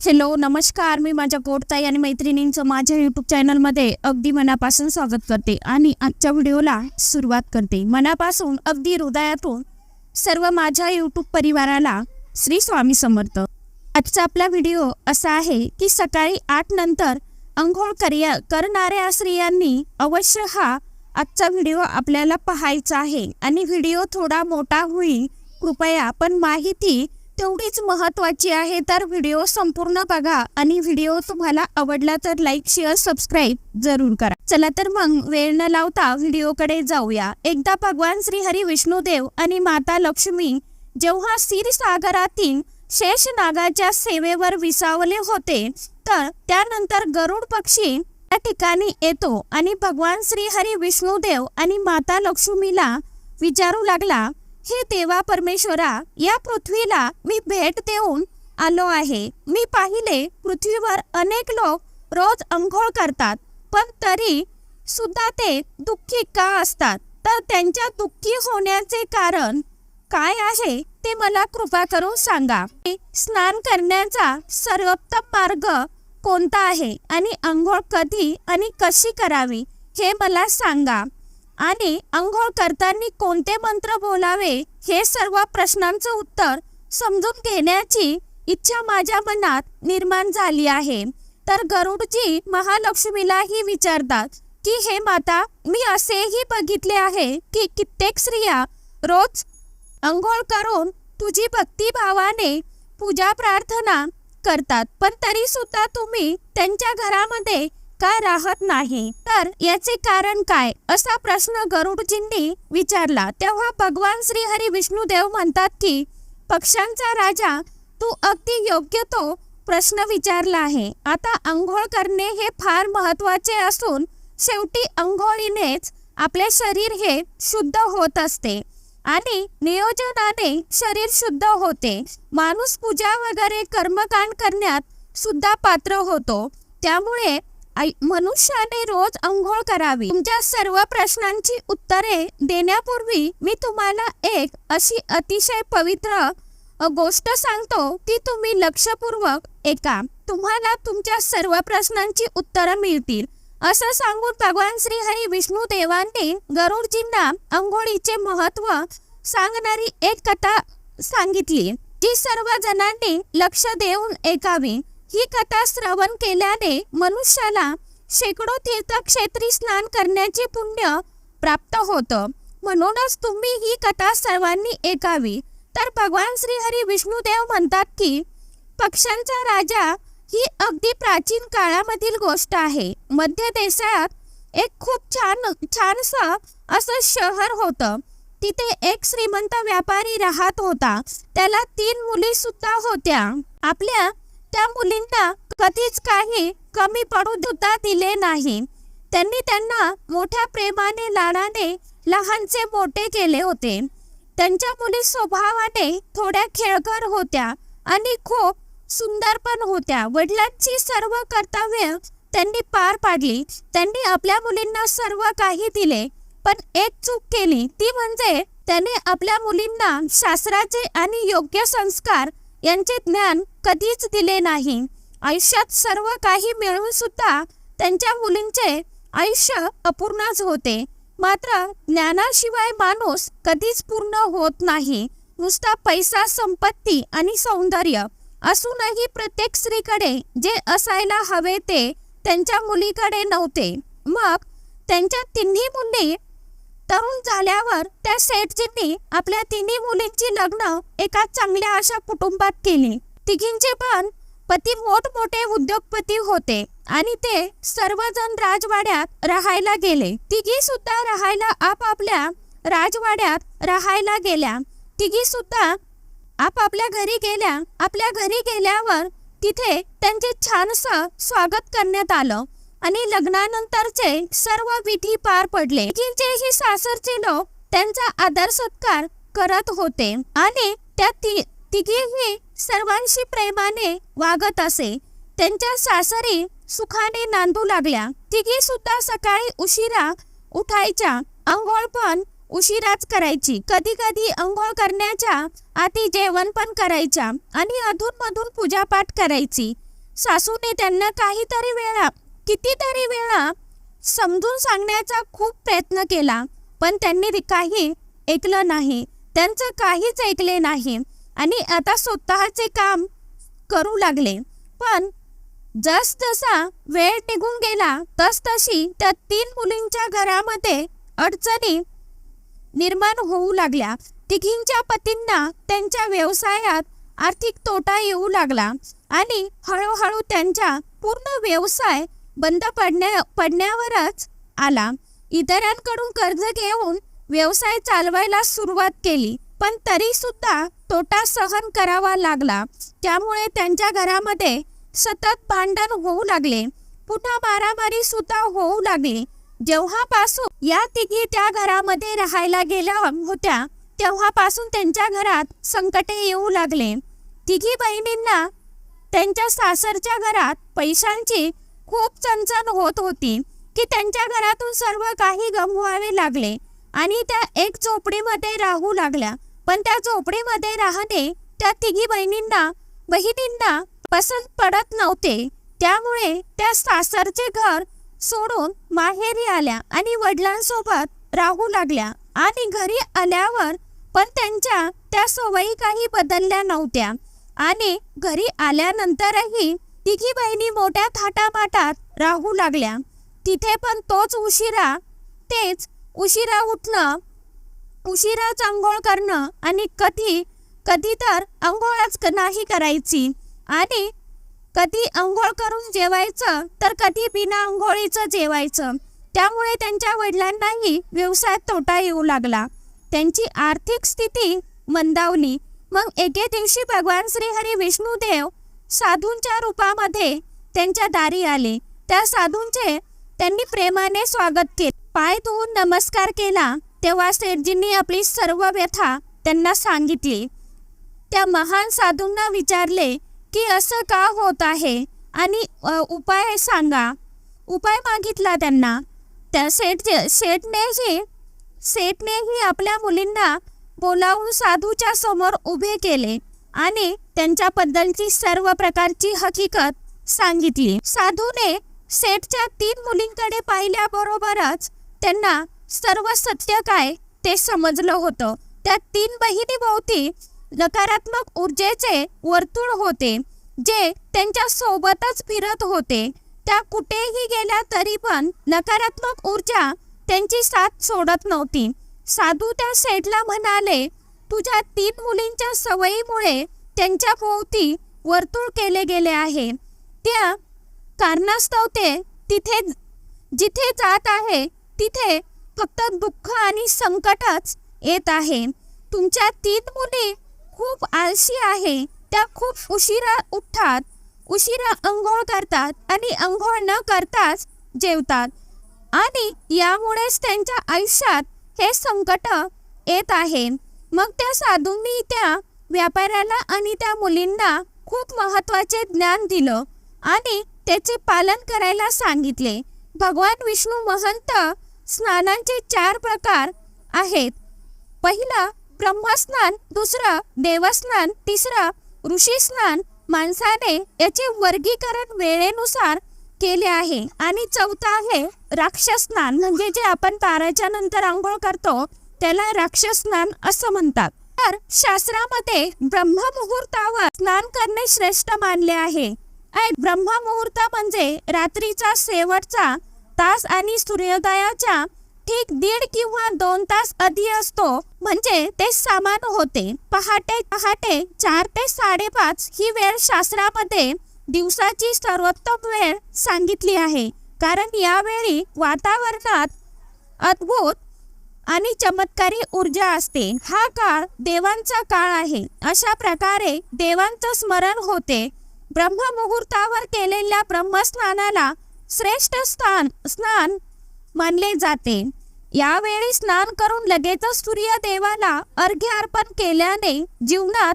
Hello नमस्कार. मी माझ्या पोटताई आणि मैत्रिणींचं माझ्या यूट्यूब चॅनलमध्ये अगदी मनापासून स्वागत करते आणि आजच्या व्हिडिओला सुरुवात करते. मनापासून अगदी हृदयातून सर्व माझ्या यूट्यूब परिवाराला श्री स्वामी समर्थ. आजचा आपला व्हिडिओ असा आहे की सकाळी आठ नंतर अंघोळ करिया करणाऱ्या स्त्रियांनी अवश्य हा आजचा व्हिडिओ आपल्याला पाहायचा आहे. आणि व्हिडिओ थोडा मोठा होईल कृपया पण माहिती तेवढीच महत्वाची आहे तर व्हिडिओ संपूर्ण बघा. आणि व्हिडिओ तुम्हाला आवडला तर लाईक शेअर सबस्क्राईब जरूर करा. चला तर मग वेळ न लावता व्हिडिओकडे जाऊया. एकदा भगवान श्री हरी विष्णुदेव आणि माता लक्ष्मी जेव्हा क्षीरसागरातील शेष नागाच्या सेवेवर विसावले होते तर त्यानंतर गरुड पक्षी त्या ठिकाणी येतो. आणि भगवान श्री हरी विष्णुदेव आणि माता लक्ष्मीला विचारू लागला हे देवा परमेश्वरा या पृथ्वीला मी भेट देऊन आलो आहे. मी पाहिले पृथ्वीवर अनेक लोक रोज अंघोळ करतात पण तरी सुद्धा ते दुःखी का असतात? तर त्यांच्या दुःखी होण्याचे कारण काय आहे ते मला कृपा करून सांगा. स्नान करण्याचा सर्वोत्तम मार्ग कोणता आहे? आणि अंघोळ कधी आणि कशी करावी हे मला सांगा. आणि अंघोळ करताना कोणते मंत्र बोलावे हे सर्व प्रश्नांचं उत्तर समजून घेण्याची इच्छा माझ्या मनात निर्माण झाली आहे. तर गरुडजी महालक्ष्मीलाही विचारतात की हे माता मी असेही बघितले आहे की कित्येक स्त्रिया रोज अंघोळ करून तुझी भक्तिभावाने पूजा प्रार्थना करतात. पण तरी सुद्धा तुम्ही त्यांच्या घरामध्ये का राहत नाही? तर याचे कारण काय? असा प्रश्न गरुडजींनी विचारला. तेव्हा भगवान श्री हरी विष्णुदेव म्हणतात की पक्ष्यांचा राजा तू अगदी योग्य तो प्रश्न विचारला आहे. आता अंघोळ करणे हे फार महत्त्वाचे असून शेवटी अंघोळीनेच आपले शरीर हे शुद्ध होत असते आणि नियोजनाने शरीर शुद्ध होते. माणूस पूजा वगैरे कर्मकांड करण्यात सुद्धा पात्र होतो. त्यामुळे मनुष्याने रोज अंघोळ करावी. तुमच्या सर्व प्रश्नांची उत्तरे देण्यापूर्वी मी तुम्हाला एक अशी अतिशय पवित्र गोष्ट सांगतो ती तुम्ही लक्षपूर्वक ऐका. तुम्हाला तुमच्या सर्व प्रश्नांची उत्तरं मिळतील. असं सांगून भगवान श्री हरी विष्णू देवांनी गरुडजींना अंघोळीचे महत्त्व सांगणारी एक कथा सांगितली जी सर्व जणांनी लक्ष देऊन ऐकावी. ही कथा श्रवण केल्याने मनुष्याला शेकडो तीर्थक्षेत्री स्नान करण्याचे पुण्य प्राप्त होतं. म्हणूनच तुम्ही ही कथा सर्वांनी ऐकावी. तर भगवान श्रीहरी विष्णुदेव म्हणतात की पक्ष्यांचा राजा ही अगदी प्राचीन काळामधील गोष्ट आहे. मध्य देशात एक खूप छान छानसं असं शहर होतं. तिथे एक श्रीमंत व्यापारी राहत होता. त्याला तीन मुली सुद्धा होत्या. आपल्या त्या मुलींना कधीच काही कमी पडू देता दिले नाही. त्यांनी त्यांना मोठ्या प्रेमाने लाडाने लहानचे मोठे केले होते. त्यांच्या मुली स्वभावाने थोड्या खेळकर होत्या आणि खूप सुंदर पण होत्या. वडिलांची सर्व कर्तव्य त्यांनी पार पाडली. त्यांनी आपल्या मुलींना सर्व काही दिले पण एक चूक केली. ती म्हणजे त्याने आपल्या मुलींना शास्त्राचे आणि योग्य संस्कार यांचे ज्ञान कधीच दिले नाही. आयुष्यात सर्व काही मिळून सुद्धा त्यांच्या मुलींचे आयुष्य अपूर्णच होते. मात्र ज्ञानाशिवाय माणूस कधीच पूर्ण होत नाही. नुसता पैसा संपत्ती आणि सौंदर्य असूनही प्रत्येक स्त्रीकडे जे असायला हवे ते त्यांच्या मुलीकडे नव्हते. मग त्यांच्या तिन्ही मुली तरुण झाल्यावर त्या सेठजींनी आपल्या तिन्ही मुलींची लग्न एका चांगल्या अशा कुटुंबात केली. तिघींचे पण पती मोठमोठे उद्योगपती होते आणि ते सर्वजण राजवाड्यात राहायला गेले. तिघी सुद्धा राहायला आपापल्या राजवाड्यात राहायला गेल्या. तिघी सुद्धा आपापल्या घरी गेल्या. आपल्या घरी गेल्यावर तिथे त्यांचे छानसं स्वागत करण्यात आलं. आणि लग्नानंतरचे सर्व विधी पार पडले. तिघींचेही सासरचे लोक त्यांचा आदर सत्कार करत होते आणि त्या ति तिघीही सर्वांशी प्रेमाने वागत असे. त्यांच्या सासरी सुखाने नांदू लागल्या. तिघी सुद्धा सकाळी उशिरा उठायच्या. अंघोळ पण उशिराच करायची. कधी कधी अंघोळ करण्याच्या आधी जेवण पण करायच्या आणि अधून मधून पूजापाठ करायची. सासूने त्यांना काहीतरी वेळा कितीतरी वेळा समजून सांगण्याचा खूप प्रयत्न केला पण त्यांनी काही ऐकलं नाही. त्यांचं काहीच ऐकले नाही. आणि आता स्वतःचे काम करू लागले. पण जसजसा वेळ निघून गेला तसतशी त्या तीन मुलींच्या घरामध्ये अडचणी निर्माण होऊ लागल्या. तिघींच्या पतींना त्यांच्या व्यवसायात आर्थिक तोटा येऊ लागला आणि हळूहळू त्यांचा पूर्ण व्यवसाय बंद पडण्या पडण्यावरच आला. इतरांकडून कर्ज घेऊन व्यवसाय चालवायला सुरुवात केली पण तरी सुद्धा तोटा सहन करावा लागला. त्यामुळे त्यांच्या घरामध्ये सतत भांडण होऊ लागले. पुन्हा मारामारी सुद्धा होऊ लागली. जेव्हापासून या तिघी त्या घरामध्ये राहायला गेल्या होत्या तेव्हापासून त्यांच्या घरात संकटे येऊ लागले. तिघी बहिणींना त्यांच्या सासरच्या घरात पैशांची खूप चणचण होत होती की त्यांच्या घरातून सर्व काही गमवावे लागले. आणि त्या एक झोपडीमध्ये राहू लागल्या. पण त्या झोपडीमध्ये राहणे त्या तिघी बहिणींना बहिणींना पसंत पडत नव्हते. त्यामुळे त्या सासरचे घर सोडून माहेरी आल्या आणि वडिलांसोबत राहू लागल्या. आणि घरी आल्यावर पण त्यांच्या त्या सवयी काही बदलल्या नव्हत्या. आणि घरी आल्यानंतरही तिघी बहिणी मोठ्या थाटामाटात राहू लागल्या. तिथे पण तोच उशिरा तेच उशिरा उठणं उशिराच आंघोळ करणं आणि कधी कधी तर आंघोळच नाही करायची. आणि कधी आंघोळ करून जेवायचं तर कधी बिना आंघोळीचं जेवायचं. त्यामुळे त्यांच्या वडिलांनाही व्यवसायात तोटा येऊ लागला. त्यांची आर्थिक स्थिती मंदावली. मग एके दिवशी भगवान श्रीहरी विष्णुदेव साधूंच्या रूपामध्ये त्यांच्या दारी आले. त्या साधूंचे त्यांनी प्रेमाने स्वागत केले. पाय धुवून नमस्कार केला तेव्हा सेठजींनी आपली सर्व व्यथा त्यांना सांगितली. त्या महान साधूंना विचारले की असं का होत आहे? आणि उपाय सांगा. उपाय मागितला त्यांना. त्या सेठ सेठनेही सेठनेही आपल्या मुलींना बोलावून साधूच्या समोर उभे केले आणि त्यांच्याबद्दलची सर्व प्रकारची हकीकत सांगितली. साधूने सेठच्या तीन मुलींकडे पाहिल्याबरोबरच त्यांना सर्व सत्य काय ते समजलं होतं. त्या तीन बहिणी भोवती नकारात्मक ऊर्जेचे वर्तुळ होते जे त्यांच्या सोबतच फिरत होते. त्या कुठेही गेल्या तरी पण नकारात्मक ऊर्जा त्यांची साथ सोडत नव्हती. साधू त्या सेठला म्हणाले तुझ्या तीन मुलींच्या सवयीमुळे त्यांच्या भोवती वर्तुळ केले गेले आहे. त्या कारणास्तव ते तिथे जिथे जात आहे तिथे फक्त दुःख आणि संकटच येत आहे. तुमच्या तीन मुली खूप आळशी आहे. त्या खूप उशिरा उठतात उशिरा अंघोळ करतात आणि अंघोळ न करताच जेवतात. आणि यामुळेच त्यांच्या आयुष्यात हे संकट येत आहे. मग त्या साधूंनी त्या व्यापाऱ्याला आणि त्या मुलींना खूप महत्त्वाचे ज्ञान दिलं आणि त्याचे पालन करायला सांगितले. भगवान विष्णू महंत स्नानांचे चार प्रकार आहेत. पहिला ब्रह्मस्नान दुसरं देवस्नान तिसरं ऋषीस्नान. माणसाने याचे वर्गीकरण वेळेनुसार केले आहे. आणि चौथा आहे राक्षस स्नान म्हणजे जे आपण ताराच्या नंतर आंघोळ करतो त्याला राक्षस स्नान असं म्हणतात. तर शास्त्रामध्ये ब्रह्ममुहूर्तावर स्नान करणे श्रेष्ठ मानले आहे. ब्रह्ममुहूर्त म्हणजे रात्रीचा शेवटचा तास आणि सूर्योदयाच्या ठीक दीड किंवा दोन तास आधी असतो. म्हणजे ते समान होते. पहाटे पहाटे चार ते साडेपाच ही वेळ शास्त्रामध्ये दिवसाची सर्वोत्तम वेळ सांगितली आहे. कारण यावेळी वातावरणात अद्भुत आणि चमत्कारी ऊर्जा असते. हा काळ देवांचा काळ आहे. अशा प्रकारे देवांचं स्मरण होते. ब्रह्ममुहूर्तावर केलेल्या ब्रह्मस्नानाला श्रेष्ठ स्थान स्नान मानले जाते. यावेळी स्नान करून लगेचच सूर्यदेवाला अर्घ्य अर्पण केल्याने जीवनात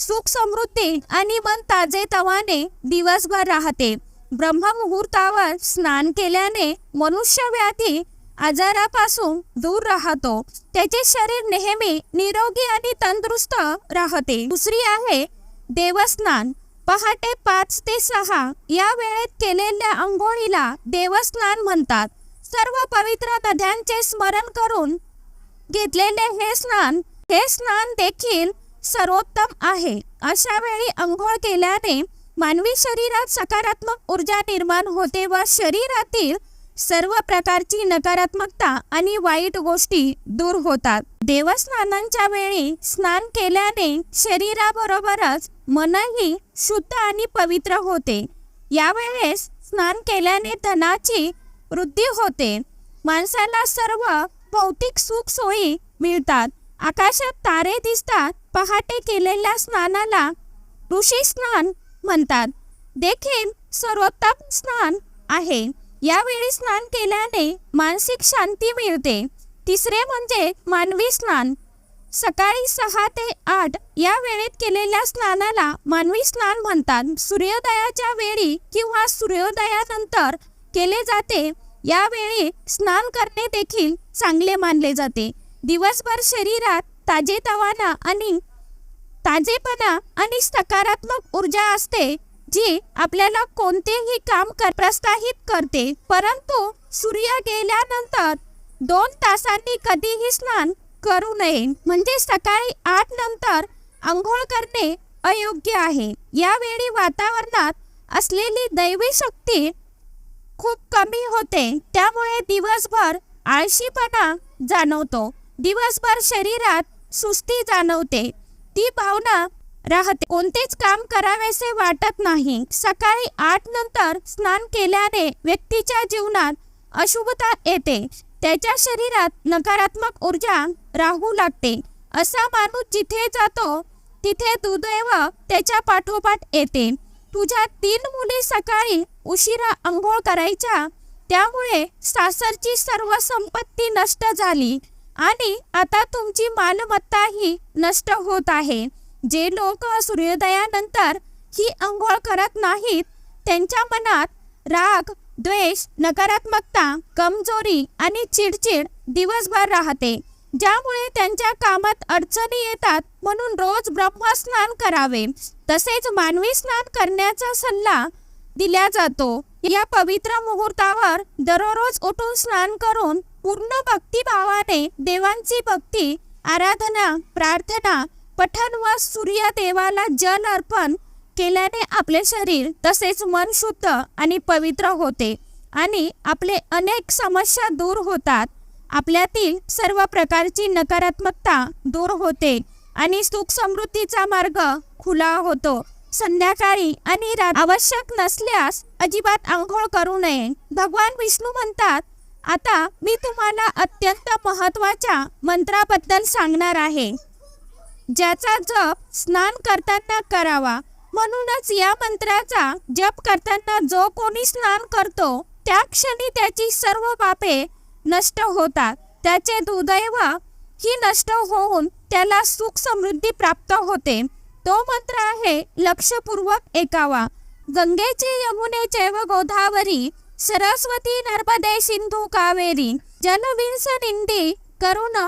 सुख समृद्धी आणि मन ताजे तवाने दिवसभर राहते. ब्रह्ममुहूर्तावर स्नान केल्याने मनुष्य व्याधी आजारापासून दूर राहतो. त्याचे शरीर नेहमी निरोगी आणि तंदुरुस्त राहते. दुसरी आहे देवस्नान पहाटे पाच ते सहा या वेळेत केलेल्या आंघोळीला देवस्नान म्हणतात. सर्व पवित्र नद्यांचे स्मरण करून घेतलेले हे स्नान हे स्नान देखील सर्वोत्तम आहे. अशा वेळी आंघोळ केल्याने मानवी शरीरात सकारात्मक ऊर्जा निर्माण होते व शरीरातील सर्व प्रकारची नकारात्मकता आणि वाईट गोष्टी दूर होतात. देवस्नानांच्या वेळी स्नान केल्याने शरीराबरोबरच मनही शुद्ध आणि पवित्र होते. यावेळेस स्नान केल्याने धनाची वृद्धी होते. माणसाला सर्व भौतिक सुख सोयी मिळतात. आकाशात तारे दिसतात. पहाटे केलेल्या स्नानाला ऋषी स्नान म्हणतात. देखील सर्वोत्तम स्नान आहे. यावेळी स्नान केल्याने मानसिक शांती मिळते. तिसरे म्हणजे मानवी स्नान. सकाळी सहा ते आठ या वेळेत केलेल्या स्नानाला मानवी स्नान म्हणतात. सूर्योदयाच्या वेळी किंवा सूर्योदयानंतर केले जाते. यावेळी स्नान करणे देखील चांगले मानले जाते. दिवसभर शरीरात ताजेतवाना आणि ताजेपणा आणि सकारात्मक ऊर्जा असते. जी आपल्याला कोणतेही काम कर प्रस्ताहित करते. परंतु सूर्य गेल्यानंतर दोन तासांनी कधीही स्नान करू नये. म्हणजे सकाळी आठ नंतर आंघोळ करणे अयोग्य आहे. यावेळी वातावरणात असलेली दैवी शक्ती खूप कमी होते. त्यामुळे दिवसभर आळशीपणा जाणवतो. दिवसभर शरीरात सुस्ती जाणवते. ती भावना राहते. कोणतेच काम करावेसे वाटत नाही. सकाळी आठ नंतर स्नान केल्याने व्यक्तीच्या जीवनात अशुभता येते. त्याच्या शरीरात नकारात्मक ऊर्जा राहू लागते. असा माणूस जिथे जातो तिथे दुर्दैव त्याच्या पाठोपाठ येते. तुझ्या तीन मुली सकाळी उशिरा आंघोळ करायच्या त्यामुळे सासरची सर्व संपत्ती नष्ट झाली आणि आता तुमची मालमत्ताही नष्ट होत आहे. जे लोक सूर्योदयानंतर ही अंघोळ करत नाहीत त्यांच्या मनात राग द्वेष नकारात्मकता कमजोरी आणि चिडचिड दिवसभर राहते ज्यामुळे त्यांच्या कामात अडचणी येतात म्हणून रोज ब्रह्मस्नान करावे. तसेच मानवी स्नान करण्याचा सल्ला दिला जातो. या पवित्र मुहूर्तावर दररोज उठून स्नान करून पूर्ण भक्तिभावाने देवांची भक्ती आराधना प्रार्थना पठण व सूर्यदेवाला जल अर्पण केल्याने आपले शरीर तसेच मन शुद्ध आणि पवित्र होते आणि आपले अनेक समस्या दूर होतात. आपल्यातील सर्व प्रकारची नकारात्मकता दूर होते आणि सुख समृद्धीचा मार्ग खुला होतो. संध्याकाळी आणि आवश्यक नसल्यास अजिबात आंघोळ करू नये. भगवान विष्णू म्हणतात आता मी तुम्हाला अत्यंत महत्त्वाच्या मंत्राबद्दल सांगणार आहे. ज्याचा जप स्नान करताना करावा. म्हणूनच या मंत्राचा जप करताना जो कोणी स्नान करतो त्या क्षणी त्याची सर्व पापे नष्ट होतात. त्याचे दुर्दैव ही नष्ट होऊन त्याला सुख समृद्धी प्राप्त होते. तो मंत्र आहे लक्षपूर्वक ऐकावा. गंगेचे यमुनेचे व गोदावरी सरस्वती नर्मदे सिंधू कावेरी जलविंस निंदी करुण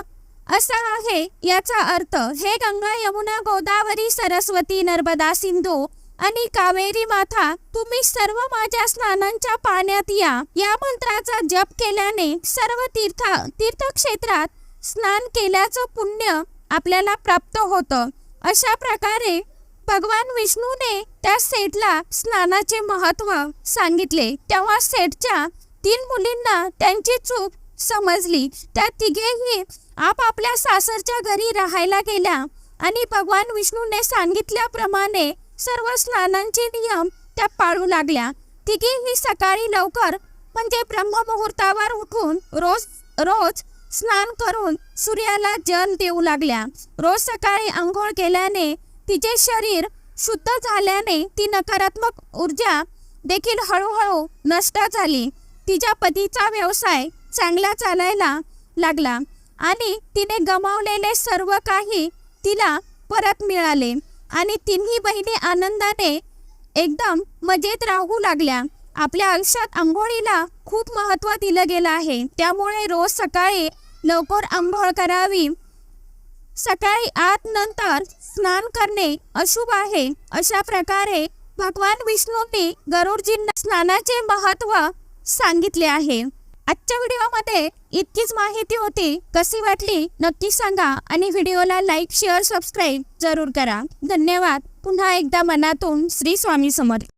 असा आहे याचा अर्थ हे गंगा यमुना गोदावरी सरस्वती नर्मदा सिंधू आणि कावेरी माथा तुम्ही सर्व माझ्या स्नानांच्या पाण्यात या. या मंत्राचा जप केल्याने सर्व तीर्थ तीर्थक्षेत्रात स्नान केल्याचं पुण्य आपल्याला प्राप्त होतं. अशा प्रकारे भगवान विष्णूने त्या सेठला स्नानाचे महत्त्व सांगितले. तेव्हा सेठच्या तीन मुलींना त्यांची चूक समजली. त्या तिघेही आपापल्या सासरच्या घरी राहायला गेल्या आणि भगवान विष्णूने सांगितल्याप्रमाणे सर्व स्नानांचे नियम त्या पाळू लागल्या. तिघीही सकाळी लवकर म्हणजे ब्रह्ममुहूर्तावर उठून रोज रोज स्नान करून सूर्याला जल देऊ लागल्या. रोज सकाळी आंघोळ केल्याने तिचे शरीर शुद्ध झाल्याने ती नकारात्मक ऊर्जा देखील हळूहळू नष्ट झाली. तिच्या पतीचा व्यवसाय चांगला चालायला लागला. आणि तिने गमावलेले सर्व काही तिला परत मिळाले. आणि तिन्ही बहिणी आनंदाने एकदम मजेत राहू लागल्या. आपल्या आयुष्यात आंघोळीला खूप महत्त्व दिलं गेलं आहे. त्यामुळे रोज सकाळी लवकर आंघोळ करावी. सकाळी आत नंतर स्नान करणे अशुभ आहे. अशा प्रकारे भगवान विष्णूंनी गरुडजींना स्नानाचे महत्त्व सांगितले आहे. आजच्या व्हिडिओमध्ये इतकीच माहिती होती. कशी वाटली नक्की सांगा आणि व्हिडिओला लाईक शेअर सबस्क्राईब जरूर करा. धन्यवाद. पुन्हा एकदा मनातून श्री स्वामी समर्थ.